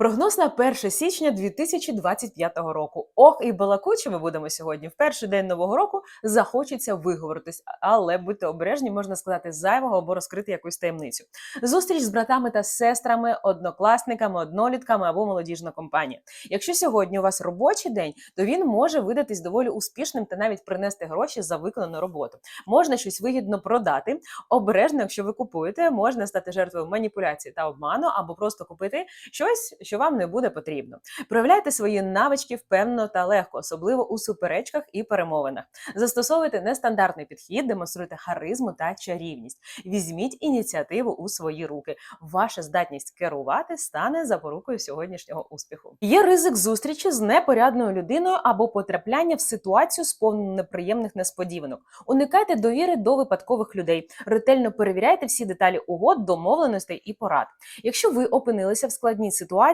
Прогноз на 1 січня 2025 року. Ох, і балакуче ми будемо сьогодні. В перший день нового року захочеться виговоритись, але будьте обережні, можна сказати, зайвого або розкрити якусь таємницю. Зустріч з братами та сестрами, однокласниками, однолітками або молодіжна компанія. Якщо сьогодні у вас робочий день, то він може видатись доволі успішним та навіть принести гроші за виконану роботу. Можна щось вигідно продати. Обережно, якщо ви купуєте, можна стати жертвою маніпуляції та обману, або просто купити щось, що вам не буде потрібно. Проявляйте свої навички впевнено та легко, особливо у суперечках і перемовинах. Застосовуйте нестандартний підхід, демонструйте харизму та чарівність. Візьміть ініціативу у свої руки. Ваша здатність керувати стане запорукою сьогоднішнього успіху. Є ризик зустрічі з непорядною людиною або потрапляння в ситуацію сповнену неприємних несподіванок. Уникайте довіри до випадкових людей. Ретельно перевіряйте всі деталі угод, домовленостей і порад. Якщо ви опинилися в складній ситуації,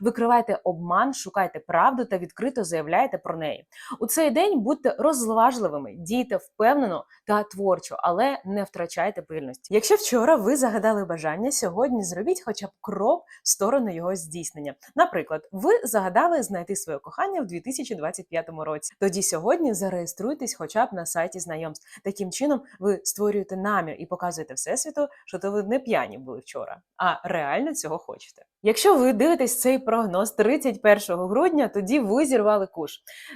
викривайте обман, шукайте правду та відкрито заявляйте про неї. У цей день будьте розважливими, дійте впевнено та творчо, але не втрачайте пильності. Якщо вчора ви загадали бажання, сьогодні зробіть хоча б крок в сторону його здійснення. Наприклад, ви загадали знайти своє кохання в 2025 році. Тоді сьогодні зареєструйтесь хоча б на сайті знайомств. Таким чином ви створюєте намір і показуєте всесвіту, що то ви не п'яні були вчора, а реально цього хочете. Якщо ви дивитесь цей прогноз 31 грудня, тоді ви зірвали куш.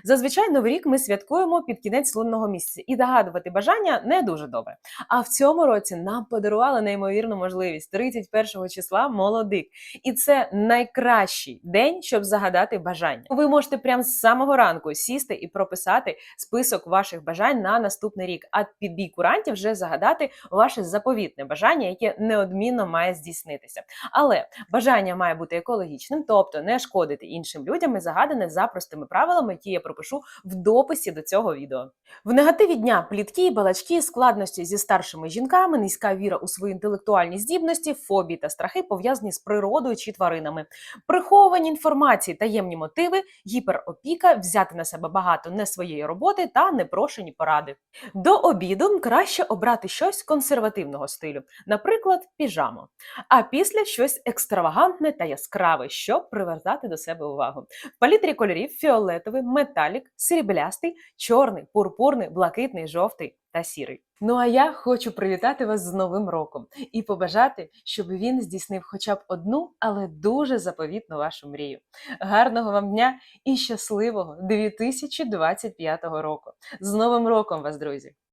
Зазвичай новий рік ми святкуємо під кінець лунного місяця, і загадувати бажання не дуже добре. А в цьому році нам подарували неймовірну можливість 31 числа молодик. І це найкращий день, щоб загадати бажання. Ви можете прямо з самого ранку сісти і прописати список ваших бажань на наступний рік. А під бій курантів вже загадати ваше заповітне бажання, яке неодмінно має здійснитися. Але бажання має бути екологічним, тобто не шкодити іншим людям і загадане за простими правилами, які я пропишу в дописі до цього відео. В негативі дня плітки, балачки, складності зі старшими жінками, низька віра у свої інтелектуальні здібності, фобії та страхи пов'язані з природою чи тваринами, приховані інформації, таємні мотиви, гіперопіка, взяти на себе багато не своєї роботи та непрошені поради. До обіду краще обрати щось консервативного стилю, наприклад, піжаму, а після щось екстравагантне та яскраве, щоб привертати до себе увагу. В палітрі кольорів фіолетовий, металік, сріблястий, чорний, пурпурний, блакитний, жовтий та сірий. Ну а я хочу привітати вас з Новим роком і побажати, щоб він здійснив хоча б одну, але дуже заповітну вашу мрію. Гарного вам дня і щасливого 2025 року! З Новим роком вас, друзі!